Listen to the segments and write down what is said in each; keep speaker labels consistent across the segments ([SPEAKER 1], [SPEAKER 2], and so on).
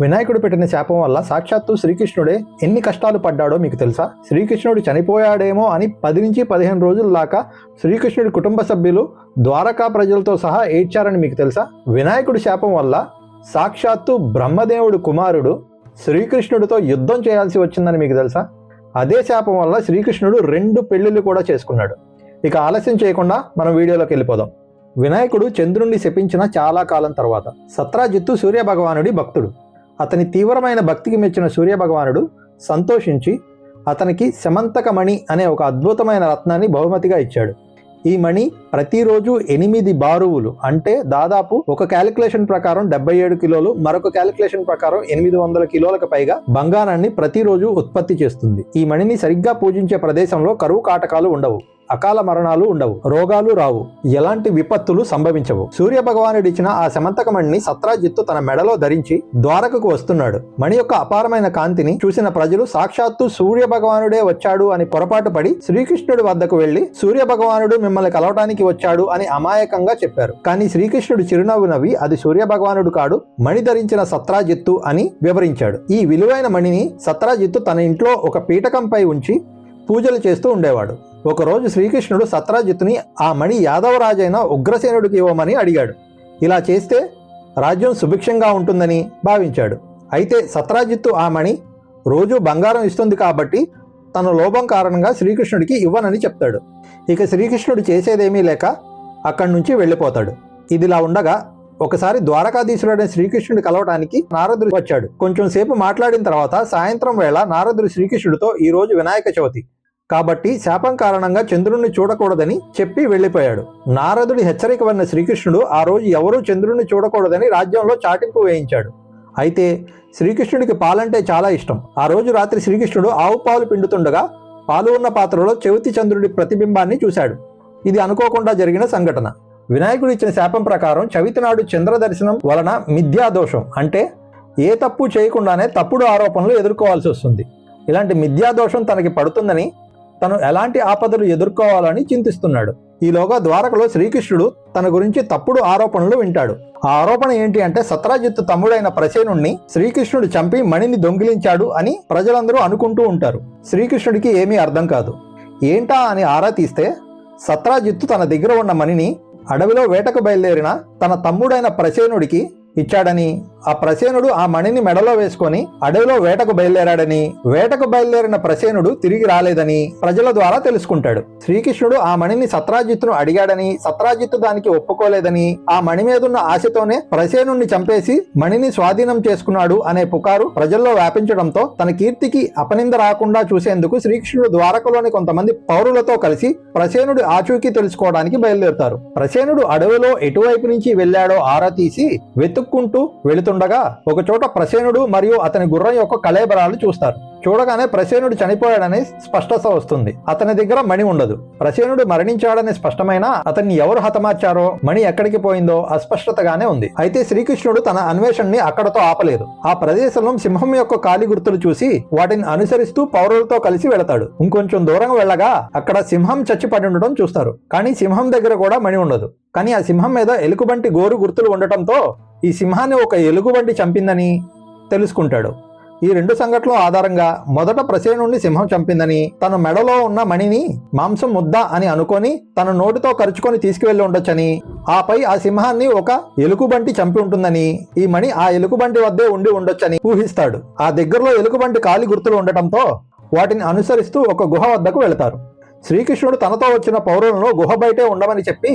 [SPEAKER 1] వినాయకుడు పెట్టిన శాపం వల్ల సాక్షాత్తు శ్రీకృష్ణుడే ఎన్ని కష్టాలు పడ్డాడో మీకు తెలుసా? శ్రీకృష్ణుడు చనిపోయాడేమో అని పది నుంచి పదిహేను రోజుల దాకా శ్రీకృష్ణుడి కుటుంబ సభ్యులు ద్వారకా ప్రజలతో సహా ఏడ్చారని మీకు తెలుసా? వినాయకుడి శాపం వల్ల సాక్షాత్తు బ్రహ్మదేవుడు కుమారుడు శ్రీకృష్ణుడితో యుద్ధం చేయాల్సి వచ్చిందని మీకు తెలుసా? అదే శాపం వల్ల శ్రీకృష్ణుడు రెండు పెళ్ళిళ్ళు కూడా చేసుకున్నాడు. ఇక ఆలస్యం చేయకుండా మనం వీడియోలోకి వెళ్ళిపోదాం. వినాయకుడు చంద్రుణ్ణి శపించిన చాలా కాలం తర్వాత. సత్రాజిత్తు సూర్య భగవానుడి భక్తుడు. అతని తీవ్రమైన భక్తికి మెచ్చిన సూర్య భగవానుడు సంతోషించి అతనికి శమంతకమణి అనే ఒక అద్భుతమైన రత్నాన్ని బహుమతిగా ఇచ్చాడు. ఈ మణి ప్రతిరోజు ఎనిమిది బారువులు అంటే దాదాపు ఒక క్యాలిక్యులేషన్ ప్రకారం డెబ్బై ఏడు కిలోలు మరొక క్యాలిక్యులేషన్ ప్రకారం ఎనిమిది వందల కిలోలకు పైగా బంగారాన్ని ప్రతిరోజు ఉత్పత్తి చేస్తుంది. ఈ మణిని సరిగ్గా పూజించే ప్రదేశంలో కరువు కాటకాలు ఉండవు. అకాల మరణాలు ఉండవు రోగాలు రావు. ఎలాంటి విపత్తులు సంభవించవు. సూర్య భగవానుడు ఇచ్చిన ఆ శమంతకమణిని సత్రాజిత్తు తన మెడలో ధరించి ద్వారకకు వస్తున్నాడు. మణి యొక్క అపారమైన కాంతిని చూసిన ప్రజలు సాక్షాత్తు సూర్య భగవానుడే వచ్చాడు అని పొరపాటు పడి శ్రీకృష్ణుడి వద్దకు వెళ్ళి సూర్య భగవానుడు మిమ్మల్ని కలవటానికి వచ్చాడు అని అమాయకంగా చెప్పారు. కానీ శ్రీకృష్ణుడు చిరునవ్వు నవ్వి అది సూర్య భగవానుడు కాడు మణి ధరించిన సత్రాజిత్తు అని వివరించాడు. ఈ విలువైన మణిని సత్రాజిత్తు తన ఇంట్లో ఒక పీఠకంపై ఉంచి పూజలు చేస్తూ ఉండేవాడు. ఒకరోజు శ్రీకృష్ణుడు సత్రాజిత్తుని ఆ మణి యాదవరాజైన ఉగ్రసేనుడికి ఇవ్వమని అడిగాడు. ఇలా చేస్తే రాజ్యం సుభిక్షంగా ఉంటుందని భావించాడు. అయితే సత్రాజిత్తు ఆ మణి రోజు బంగారం ఇస్తుంది కాబట్టి తన లోభం కారణంగా శ్రీకృష్ణుడికి ఇవ్వనని చెప్తాడు. ఇక శ్రీకృష్ణుడు చేసేదేమీ లేక అక్కడి నుంచి వెళ్ళిపోతాడు. ఇదిలా ఉండగా ఒకసారి ద్వారకాధీశుడైన శ్రీకృష్ణుడు కలవడానికి నారదుడు వచ్చాడు. కొంచెం సేపు మాట్లాడిన తర్వాత సాయంత్రం వేళ నారదుడు శ్రీకృష్ణుడితో ఈ రోజు వినాయక చవితి. కాబట్టి శాపం కారణంగా చంద్రుణ్ణి చూడకూడదని చెప్పి వెళ్ళిపోయాడు. నారదుడి హెచ్చరిక వన్న శ్రీకృష్ణుడు ఆ రోజు ఎవరూ చంద్రుణ్ణి చూడకూడదని రాజ్యంలో చాటింపు వేయించాడు. అయితే శ్రీకృష్ణుడికి పాలంటే చాలా ఇష్టం. ఆ రోజు రాత్రి శ్రీకృష్ణుడు ఆవు పాలు పిండుతుండగా పాలు ఉన్న పాత్రలో చెవితి చంద్రుడి ప్రతిబింబాన్ని చూశాడు. ఇది అనుకోకుండా జరిగిన సంఘటన. వినాయకుడు ఇచ్చిన శాపం ప్రకారం చవితి నాడు చంద్ర దర్శనం వలన మిథ్యా దోషం అంటే ఏ తప్పు చేయకుండానే తప్పుడు ఆరోపణలు ఎదుర్కోవాల్సి వస్తుంది. ఇలాంటి మిథ్యా దోషం తనకి పడుతుందని తను ఎలాంటి ఆపదలు ఎదుర్కోవాలని చింతిస్తున్నాడు. ఈలోగా ద్వారకలో శ్రీకృష్ణుడు తన గురించి తప్పుడు ఆరోపణలు వింటాడు. ఆ ఆరోపణ ఏంటి అంటే సత్రాజిత్తు తమ్ముడైన ప్రసేనుణ్ణి శ్రీకృష్ణుడు చంపి మణిని దొంగిలించాడు అని ప్రజలందరూ అనుకుంటూ ఉంటారు. శ్రీకృష్ణుడికి ఏమీ అర్థం కాదు. ఏంటా అని ఆరా తీస్తే సత్రాజిత్తు తన దగ్గర ఉన్న మణిని అడవిలో వేటకు బయలుదేరిన తన తమ్ముడైన ప్రసేనుడికి ఇచ్చాడని ఆ ప్రసేనుడు ఆ మణిని మెడలో వేసుకొని అడవిలో వేటకు బయలుదేరాడని వేటకు బయలుదేరిన ప్రసేనుడు తిరిగి రాలేదని ప్రజల ద్వారా తెలుసుకుంటాడు. శ్రీకృష్ణుడు ఆ మణిని సత్రాజిత్తును అడిగాడని సత్రాజిత్తు దానికి ఒప్పుకోలేదని ఆ మణి మీదున్న ఆశతోనే ప్రసేనుణ్ణి చంపేసి మణిని స్వాధీనం చేసుకున్నాడు అనే పుకారు ప్రజల్లో వ్యాపించడంతో తన కీర్తికి అపనింద రాకుండా చూసేందుకు శ్రీకృష్ణుడు ద్వారకలోని కొంతమంది పౌరులతో కలిసి ప్రసేనుడి ఆచూకీ తెలుసుకోవడానికి బయలుదేరుతారు. ప్రసేనుడు అడవిలో ఎటువైపు నుంచి వెళ్ళాడో ఆరా తీసి వెతుకు వెతుక్కుంటూ వెళుతుండగా ఒకచోట ప్రసేనుడు మరియు అతని గుర్రం యొక్క కళేబరాలు చూస్తారు. చూడగానే ప్రసేనుడు చనిపోయాడని స్పష్టత వస్తుంది. అతని దగ్గర మణి ఉండదు. ప్రసేనుడు మరణించాడని స్పష్టమైన అతన్ని ఎవరు హతమార్చారో మణి ఎక్కడికి పోయిందో అస్పష్టతగానే ఉంది. అయితే శ్రీకృష్ణుడు తన అన్వేషణని అక్కడతో ఆపలేదు. ఆ ప్రదేశంలో సింహం యొక్క కాలి గుర్తులు చూసి వాటిని అనుసరిస్తూ పౌరులతో కలిసి వెళతాడు. ఇంకొంచెం దూరం వెళ్ళగా అక్కడ సింహం చచ్చిపడి ఉండడం చూస్తారు. కానీ సింహం దగ్గర కూడా మణి ఉండదు. కానీ ఆ సింహం మీద ఎలుగుబంటి గోరు గుర్తులు ఉండటంతో ఈ సింహాన్ని ఒక ఎలుగుబంటి చంపిందని తెలుసుకుంటాడు. ఈ రెండు సంఘటనల ఆధారంగా మొదట ప్రసేనుణ్ణి సింహం చంపిందని తన మెడలో ఉన్న మణిని మాంసం ముద్ద అని అనుకొని తన నోటితో కరుచుకొని తీసుకువెళ్ళి ఉండొచ్చని ఆపై ఆ సింహాన్ని ఒక ఎలుగుబంటి చంపి ఉంటుందని ఈ మణి ఆ ఎలుగుబంటి వద్దే ఉండి ఉండొచ్చని ఊహిస్తాడు. ఆ దగ్గరలో ఎలుగుబంటి కాలి గుర్తులు ఉండటంతో వాటిని అనుసరిస్తూ ఒక గుహ వద్దకు వెళతారు. శ్రీకృష్ణుడు తనతో వచ్చిన పౌరులను గుహ బయటే ఉండమని చెప్పి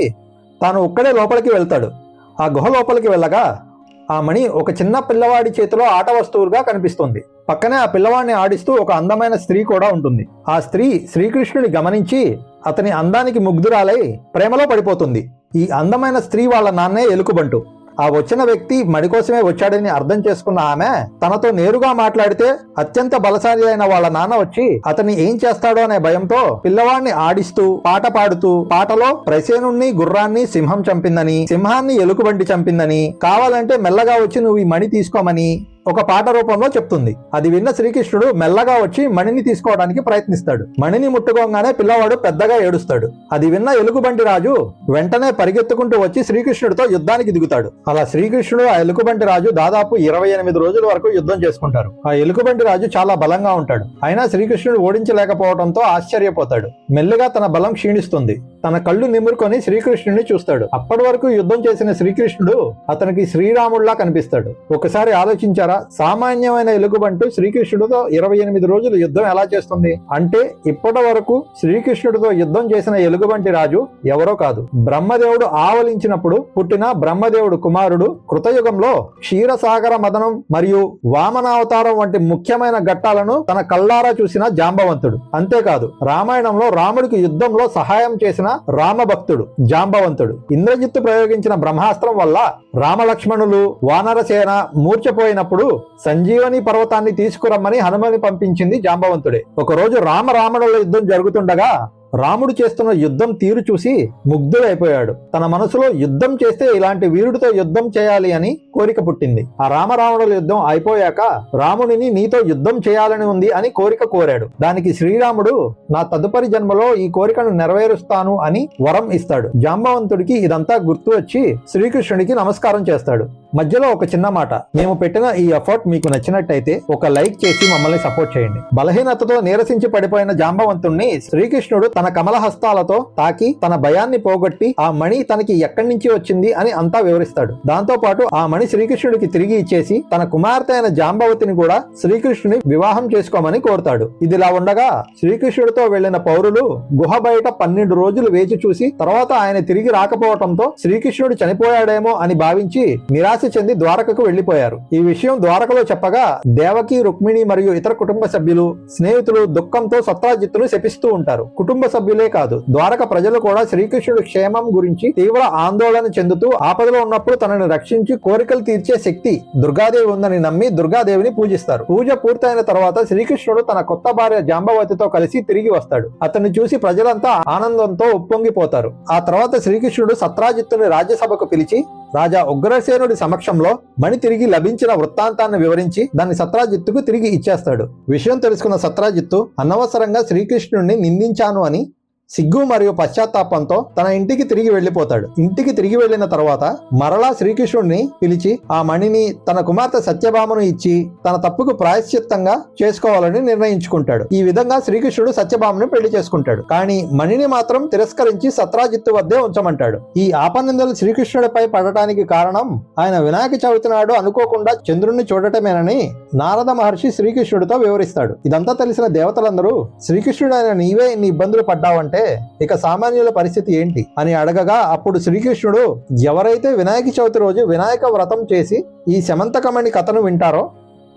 [SPEAKER 1] తాను ఒక్కడే లోపలికి వెళ్తాడు. ఆ గుహ లోపలికి వెళ్ళగా ఆ మణి ఒక చిన్న పిల్లవాడి చేతిలో ఆట వస్తువుగా కనిపిస్తుంది. పక్కనే ఆ పిల్లవాడిని ఆడిస్తూ ఒక అందమైన స్త్రీ కూడా ఉంటుంది. ఆ స్త్రీ శ్రీకృష్ణుని గమనించి అతని అందానికి ముగ్ధురాలై ప్రేమలో పడిపోతుంది. ఈ అందమైన స్త్రీ వాళ్ళ నాన్నే ఎలుకబంటు. ఆ వచ్చిన వ్యక్తి మడి కోసమే వచ్చాడని అర్థం చేసుకున్న ఆమె తనతో నేరుగా మాట్లాడితే అత్యంత బలశాలి అయిన వాళ్ళ నాన్న వచ్చి అతన్ని ఏం చేస్తాడో అనే భయంతో పిల్లవాడిని ఆడిస్తూ పాట పాడుతూ పాటలో ప్రసేనుణ్ణి గుర్రాన్ని సింహం చంపిందని సింహాన్ని ఎలుకబంటి చంపిందని కావాలంటే మెల్లగా వచ్చి నువ్వు ఈ మణి తీసుకోమని ఒక పాట రూపంలో చెప్తుంది. అది విన్న శ్రీకృష్ణుడు మెల్లగా వచ్చి మణిని తీసుకోవడానికి ప్రయత్నిస్తాడు. మణిని ముట్టుకోగానే పిల్లవాడు పెద్దగా ఏడుస్తాడు. అది విన్న ఎలుగుబంటి రాజు వెంటనే పరిగెత్తుకుంటూ వచ్చి శ్రీకృష్ణుడితో యుద్ధానికి దిగుతాడు. అలా శ్రీకృష్ణుడు ఆ ఎలుగుబంటి రాజు దాదాపు ఇరవై ఎనిమిది రోజుల వరకు యుద్ధం చేసుకుంటారు. ఆ ఎలుగుబంటి రాజు చాలా బలంగా ఉంటాడు. అయినా శ్రీకృష్ణుడు ఓడించలేకపోవడంతో ఆశ్చర్యపోతాడు. మెల్లగా తన బలం క్షీణిస్తుంది. తన కళ్ళు నిమురుకొని శ్రీకృష్ణుడిని చూస్తాడు. అప్పటి వరకు యుద్ధం చేసిన శ్రీకృష్ణుడు అతనికి శ్రీరాముడిలా కనిపిస్తాడు. ఒకసారి ఆలోచించారు? సామాన్యమైన ఎలుగుబంటు శ్రీకృష్ణుడితో ఇరవై ఎనిమిది రోజులు యుద్ధం ఎలా చేస్తుంది? అంటే ఇప్పటి వరకు శ్రీకృష్ణుడితో యుద్ధం చేసిన ఎలుగుబంటి రాజు ఎవరో కాదు. బ్రహ్మదేవుడు ఆవలించినప్పుడు పుట్టిన బ్రహ్మదేవుడు కుమారుడు కృతయుగంలో క్షీరసాగర మదనం మరియు వామనావతారం వంటి ముఖ్యమైన ఘట్టాలను తన కల్లారా చూసిన జాంబవంతుడు. అంతేకాదు రామాయణంలో రాముడికి యుద్ధంలో సహాయం చేసిన రామభక్తుడు జాంబవంతుడు. ఇంద్రజిత్తు ప్రయోగించిన బ్రహ్మాస్త్రం వల్ల రామలక్ష్మణులు వానరసేన మూర్చపోయినప్పుడు సంజీవని పర్వతాన్ని తీసుకురమ్మని హనుమని పంపించింది జాంబవంతుడే. ఒకరోజు రామ రావణుల యుద్ధం జరుగుతుండగా రాముడు చేస్తున్న యుద్ధం తీరు చూసి ముగ్ధుడైపోయాడు. తన మనసులో యుద్ధం చేస్తే ఇలాంటి వీరుడితో యుద్ధం చేయాలి అని కోరిక పుట్టింది. ఆ రామరావణుల యుద్ధం అయిపోయాక రాముడిని నీతో యుద్ధం చేయాలని ఉంది అని కోరిక కోరాడు. దానికి శ్రీరాముడు నా తదుపరి జన్మలో ఈ కోరికను నెరవేరుస్తాను అని వరం ఇస్తాడు. జాంబవంతుడికి ఇదంతా గుర్తు వచ్చి శ్రీకృష్ణుడికి నమస్కారం చేస్తాడు. మధ్యలో ఒక చిన్న మాట. మేము పెట్టిన ఈ ఎఫర్ట్ మీకు నచ్చినట్టయితే ఒక లైక్ చేసి మమ్మల్ని సపోర్ట్ చేయండి. బలహీనతతో నీరసించి పడిపోయిన జాంబవంతుణ్ణి శ్రీకృష్ణుడు తన కమల హస్తాలతో తాకి తన భయాన్ని పోగొట్టి ఆ మణి తనకి ఎక్కడి నుంచి వచ్చింది అని అంతా వివరిస్తాడు. దాంతో పాటు ఆ మణి శ్రీకృష్ణుడికి తిరిగి ఇచ్చేసి తన కుమార్తె అయిన జాంబవతిని కూడా శ్రీకృష్ణుని వివాహం చేసుకోమని కోరుతాడు. ఇదిలా ఉండగా శ్రీకృష్ణుడితో వెళ్ళిన పౌరులు గుహ బయట పన్నెండు రోజులు వేచి చూసి తర్వాత ఆయన తిరిగి రాకపోవడంతో శ్రీకృష్ణుడు చనిపోయాడేమో అని భావించి నిరాశ చెంది ద్వారకకు వెళ్ళిపోయారు ఈ విషయం ద్వారకలో చెప్పగా దేవకి రుక్మిణి మరియు ఇతర కుటుంబ సభ్యులు స్నేహితులు దుఃఖంతో సత్రాజిత్తును శపిస్తూ ఉంటారు. కుటుంబ సభ్యులే కాదు. ద్వారక ప్రజలు కూడా శ్రీకృష్ణుడు క్షేమం గురించి తీవ్ర ఆందోళన చెందుతూ ఆపదలో ఉన్నప్పుడు తనని రక్షించి కోరికలు తీర్చే శక్తి దుర్గాదేవి ఉందని నమ్మి దుర్గాదేవిని పూజిస్తారు. పూజ పూర్తయిన తర్వాత శ్రీకృష్ణుడు తన కొత్త భార్య జాంబవతితో కలిసి తిరిగి వస్తాడు. అతన్ని చూసి ప్రజలంతా ఆనందంతో ఉప్పొంగిపోతారు. ఆ తర్వాత శ్రీకృష్ణుడు సత్రాజిత్తుని రాజ్యసభకు పిలిచి రాజా ఉగ్రసేనుడి సమక్షంలో మణి తిరిగి లభించిన వృత్తాంతాన్ని వివరించి దాన్ని సత్రాజిత్తుకు తిరిగి ఇచ్చేస్తాడు. విషయం తెలుసుకున్న సత్రాజిత్తు అనవసరంగా శ్రీకృష్ణుడిని నిందించాను అని సిగ్గు మరియు పశ్చాత్తాపంతో తన ఇంటికి తిరిగి వెళ్ళిపోతాడు ఇంటికి తిరిగి వెళ్ళిన తర్వాత మరలా శ్రీకృష్ణుడిని పిలిచి ఆ మణిని తన కుమార్తె సత్యభామను ఇచ్చి తన తప్పుకు ప్రాయశ్చిత్తంగా చేసుకోవాలని నిర్ణయించుకుంటాడు. ఈ విధంగా శ్రీకృష్ణుడు సత్యభామను పెళ్ళి చేసుకుంటాడు. కానీ మణిని మాత్రం తిరస్కరించి సత్రాజిత్తు వద్దే ఉంచమంటాడు. ఈ ఆపనిందలు శ్రీకృష్ణుడిపై పడటానికి కారణం ఆయన వినాయక చవితి నాడు అనుకోకుండా చంద్రుణ్ణి చూడటమేనని నారద మహర్షి శ్రీకృష్ణుడితో వివరిస్తాడు. ఇదంతా తెలిసిన దేవతలందరూ శ్రీకృష్ణుడు ఆయన నీవే ఇన్ని ఇబ్బందులు పడ్డావంటే ఇక సామాన్యుల పరిస్థితి ఏంటి అని అడగగా అప్పుడు శ్రీకృష్ణుడు ఎవరైతే వినాయక చవితి రోజు వినాయక వ్రతం చేసి ఈ శమంతకమణి కథను వింటారో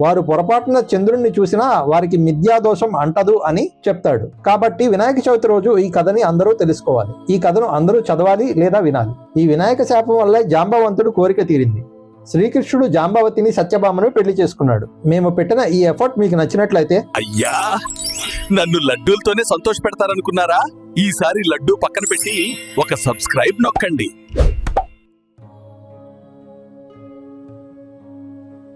[SPEAKER 1] వారు పొరపాటున చంద్రుణ్ణి చూసినా వారికి మిథ్యాదోషం అంటదు అని చెప్తాడు. కాబట్టి వినాయక చవితి రోజు ఈ కథని అందరూ తెలుసుకోవాలి. ఈ కథను అందరూ చదవాలి లేదా వినాలి. ఈ వినాయక శాపం వల్లే జాంబవంతుడు కోరిక తీరింది. శ్రీకృష్ణుడు జాంబవతిని సత్యభామను పెళ్ళి చేసుకున్నాడు. మేము పెట్టిన ఈ ఎఫర్ట్ మీకు నచ్చినట్లయితే
[SPEAKER 2] అయ్యా! నన్ను లడ్డూలతోనే సంతోష పెడతారనుకున్నారా ఈసారి లడ్డూ పక్కన పెట్టి ఒక సబ్స్క్రైబ్ నొక్కండి.